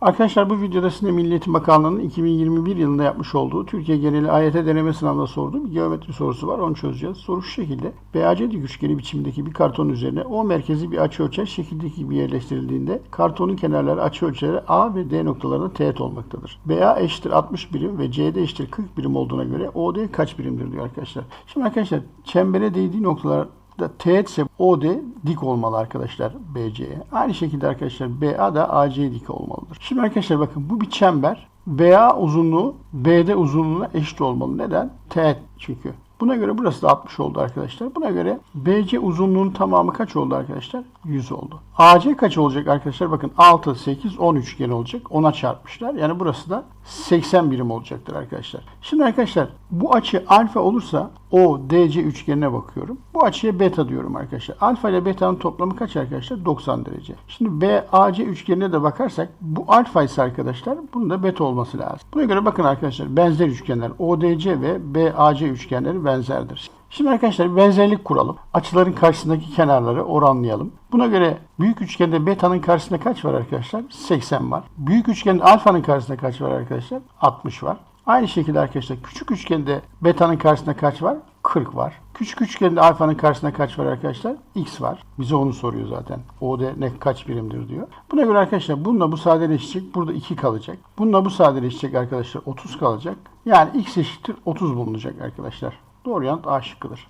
Arkadaşlar bu videoda size Milli Eğitim Bakanlığı'nın 2021 yılında yapmış olduğu Türkiye geneli AYT deneme sınavında sorduğu bir geometri sorusu var. Onu çözeceğiz. Soru şu şekilde. BAC üçgeni biçimindeki bir kartonun üzerine O merkezi bir açı ölçer şekildeki gibi yerleştirildiğinde kartonun kenarları açı ölçeri A ve D noktalarında teğet olmaktadır. BA eşittir 60 birim ve CD eşittir 40 birim olduğuna göre OD kaç birimdir diyor arkadaşlar. Şimdi arkadaşlar çembere değdiği noktalar da teğet ise OD dik olmalı arkadaşlar BC'ye. Aynı şekilde arkadaşlar BA da AC dik olmalıdır. Şimdi arkadaşlar bakın bu bir çember. BA uzunluğu BD uzunluğuna eşit olmalı. Neden? Teğet çünkü. Buna göre burası da 60 oldu arkadaşlar. Buna göre BC uzunluğunun tamamı kaç oldu arkadaşlar? 100 oldu. AC kaç olacak arkadaşlar? Bakın 6, 8, 10 üçgen olacak. 10'a çarpmışlar. Yani burası da 80 birim olacaktır arkadaşlar. Şimdi arkadaşlar bu açı alfa olursa o DC üçgenine bakıyorum. Bu açıya beta diyorum arkadaşlar. Alfa ile beta'nın toplamı kaç arkadaşlar? 90 derece. Şimdi BAC üçgenine de bakarsak bu alfa ise arkadaşlar bunun da beta olması lazım. Buna göre bakın arkadaşlar benzer üçgenler ODC ve BAC üçgenleri benzerdir. Şimdi arkadaşlar benzerlik kuralım. Açıların karşısındaki kenarları oranlayalım. Buna göre büyük üçgende beta'nın karşısında kaç var arkadaşlar? 80 var. Büyük üçgende alfanın karşısında kaç var arkadaşlar? 60 var. Aynı şekilde arkadaşlar küçük üçgende beta'nın karşısında kaç var? 40 var. Küçük üçgende alfanın karşısında kaç var arkadaşlar? X var. Bize onu soruyor zaten. O da ne kaç birimdir diyor. Buna göre arkadaşlar bununla bu sadeleşecek. Burada 2 kalacak. Bununla bu sadeleşecek arkadaşlar 30 kalacak. Yani x eşittir 30 bulunacak arkadaşlar. Doğru yanıt A şıkkıdır.